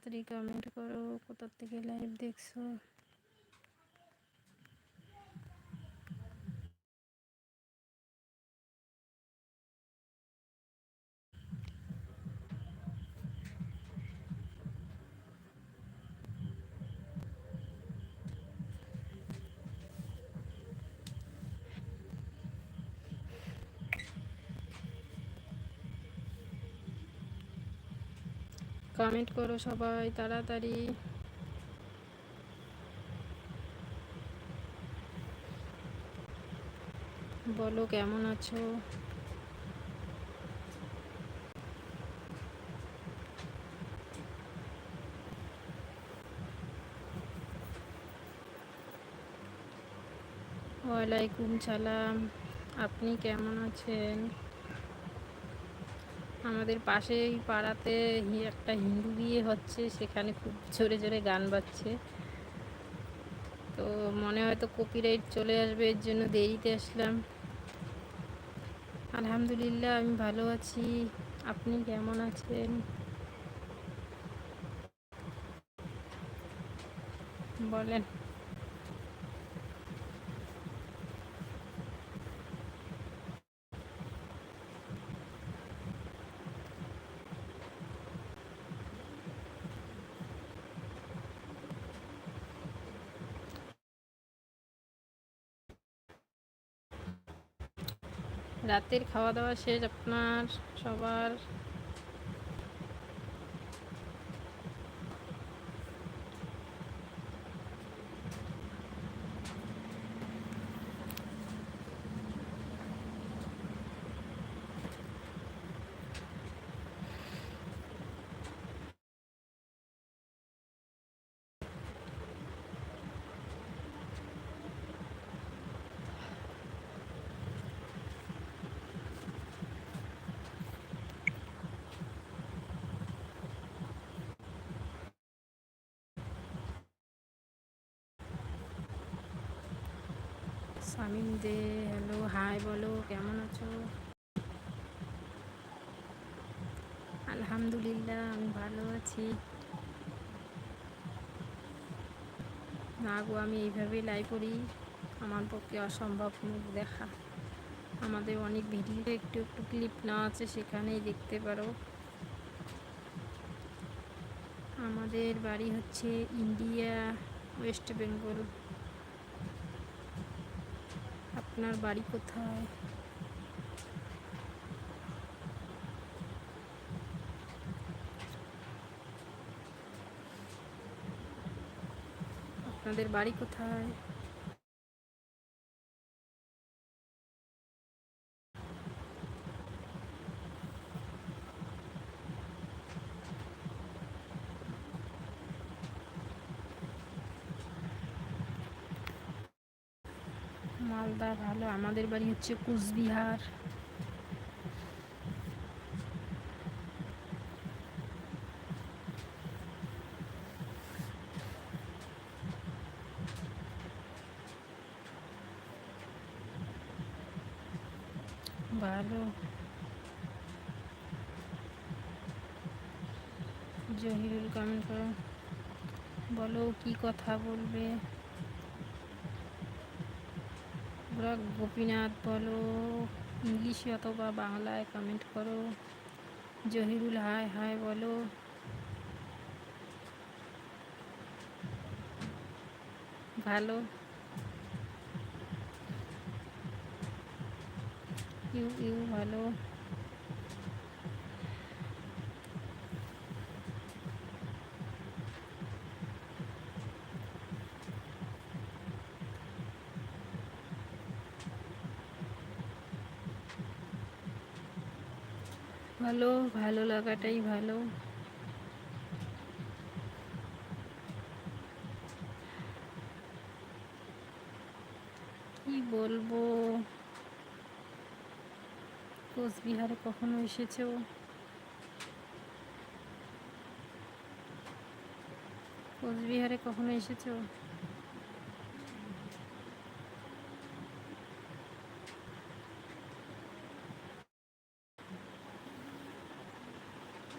তাড়াতাড়ি কমেন্ট করো কোথা থেকে লাইভ দেখছ? কমেন্ট করো সবাই তাড়াতাড়ি। বলো কেমন আছো? ওয়ালাইকুম সালাম। আপনি কেমন আছেন? আমাদের পাশেই পাড়াতে একটা হিন্দু বিয়ে হচ্ছে, সেখানে খুব জোরে জোরে গান বাজছে। তো মনে হয়তো কপিরাইট চলে আসবে, এর জন্য দেরিতে আসলাম। আলহামদুলিল্লাহ, আমি ভালো আছি। আপনি কেমন আছেন? বলেন। রাতের খাওয়া দাওয়া শেষ আপনার সবার সামিন দে হ্যালো হাই বলো, কেমন আছো? আলহামদুলিল্লাহ, আমি ভালো আছি। না গো, আমি এইভাবেই লাই করি। আমার পক্ষে অসম্ভব মুখ দেখা। আমাদের অনেক ভিডিও, একটু একটু ক্লিপ নেওয়া আছে, সেখানেই দেখতে পারো। আমাদের বাড়ি হচ্ছে ইন্ডিয়া, ওয়েস্ট বেঙ্গল। আপনার বাড়ি কোথায়? আপনাদের বাড়ি কোথায়? মালদা ভালো আমাদের বাড়ি হচ্ছে কুচবিহার। ভালো। জহিরুল কমেন্ট করো বলো কি কথা বলবে? ওরা গোপীনাথ বলো, ইংলিশে অথবা বাংলায় কমেন্ট করো। জহিরুল হাই হাই বলো। ভালো। ইউ ইউ, ভালো। ভালো ভালো লাগাটাই ভালো। কি বলব? কোচবিহারে কখনো এসেছ? কোচবিহারে কখনো এসেছ?